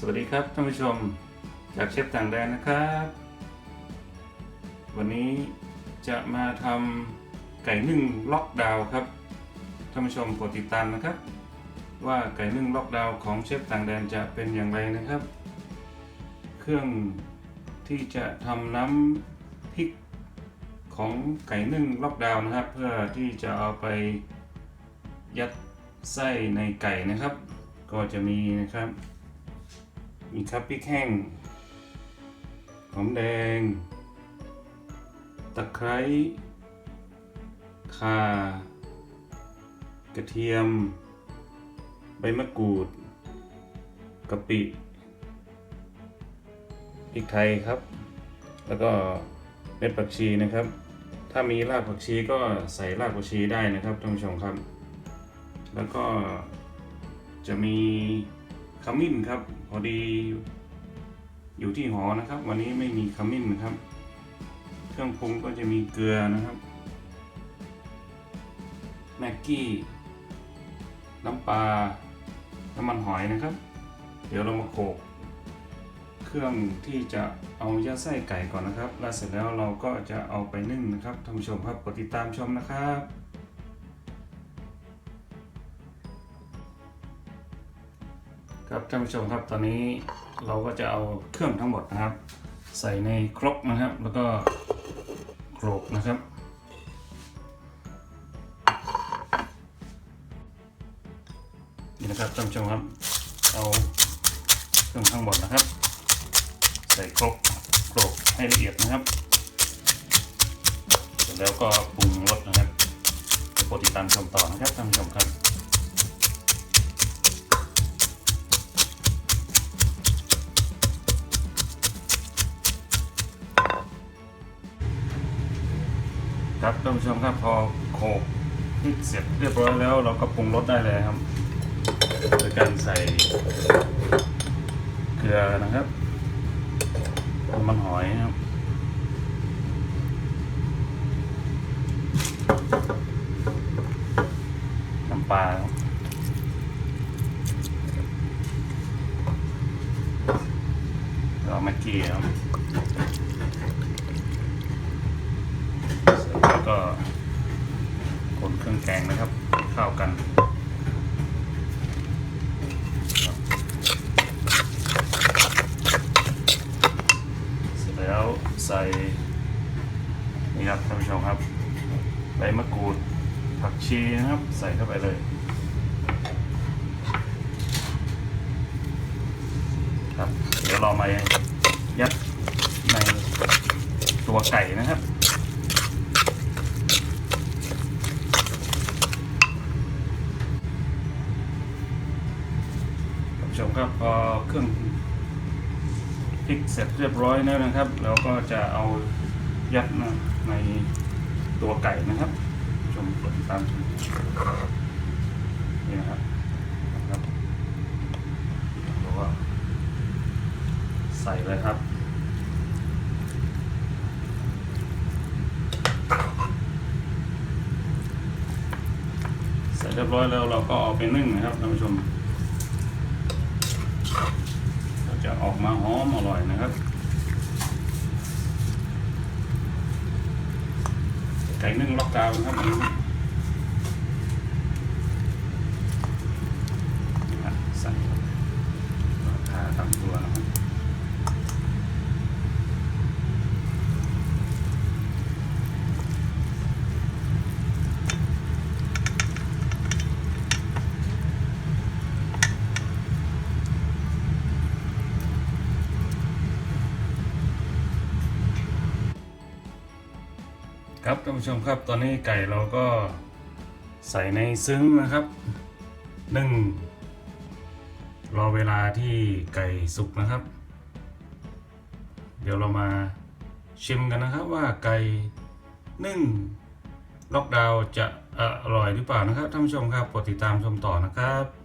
สวัสดีครับท่านผู้ชมจากเชฟต่างแดนนะครับ วันนี้จะมาทำไก่นึ่งล็อกดาวครับท่านผู้ชมโปรดติดตามนะครับ ว่าไก่นึ่งล็อกดาวของเชฟต่างแดนจะเป็นอย่างไรนะครับ เครื่องที่จะทำน้ำพริกของไก่นึ่งล็อกดาวนะครับ เพื่อที่จะเอาไปยัดไส้ในไก่นะครับ ก็จะมีนะครับ มีครับพริกแห้ง หอมแดง ตะไคร้ข่ากระเทียม ใบมะกรูดกะปิพริกไทยครับ แล้วก็เม็ดผักชีนะครับ ถ้ามีรากผักชีก็ใส่รากผักชีได้นะครับท่านผู้ชมครับ แล้วก็จะมี ขมิ้นครับพอดีอยู่ที่หอนะครับ วันนี้ไม่มีขมิ้นนะครับ เครื่องปรุงก็จะมีเกลือนะครับแม็กกี้ น้ำปลาน้ำมันหอยนะครับ เดี๋ยวเรามาโขลกเครื่องที่จะเอายัดไส้ไก่ก่อนนะครับ แล้วเสร็จแล้วเราก็จะเอาไปนึ่งนะครับท่านผู้ชมครับกดติดตามชมนะครับ ครับท่านผู้ชมครับตอนนี้เราก็จะเอาเครื่องทั้งหมดนะครับ ใส่ในครกนะครับ แล้วก็โขลกนะครับนี่นะครับท่านผู้ชมครับเอาเครื่องทั้งหมดนะครับ ใส่ครกโขลกให้ละเอียดนะครับเสร็จแล้วก็ปรุงรสนะครับโปรดติดตามชมต่อนะครับท่านผู้ชมครับ ครับท่านผู้ชมครับพอโขลกพริกเสร็จเรียบร้อยแล้ว เราก็ปรุงรสได้เลยครับโดยการใส่เกลือนะครับน้ำมันหอยนะครับน้ำปลาครับแล้วม็กกี้ครับเสร็จแล้ว ก็คนเครื่องแกงนะครับ เข้ากันเสร็จแล้วใส่นี่ครับท่านผู้ชมครับใบมะกรูดผักชีนะครับ ใส่เข้าไปเลยครับเดี๋ยวเรามายัดในตัวไก่นะครับ ท่านผู้ ชมครับพอเครื่องพริกเสร็จเรียบร้อยแล้วนะครับ เราก็จะเอายัดนะในตัวไก่นะครับ ชมกดติดตามนี่นะครับครับแล้วก็ใส่เลยครับเสร็จเรียบร้อยแล้วเราก็เอาไปนึ่งนะครับท่านผู้ชม ก็ จะออกมาหอมอร่อยนะครับไก่นึ่งล็อกดาวน์นะครับอันนี้นะครับใส่ราคาตามตัวนะครับ ครับท่านผู้ชมครับตอนนี้ไก่เราก็ใส่ในซึ้งนะครับนึ่งรอเวลาที่ไก่สุกนะครับ เดี๋ยวเรามาชิมกันนะครับว่าไก่นึ่งล็อกดาวจะอร่อยหรือเปล่านะครับท่านผู้ชมครับโปรดติดตามชมต่อนะครับ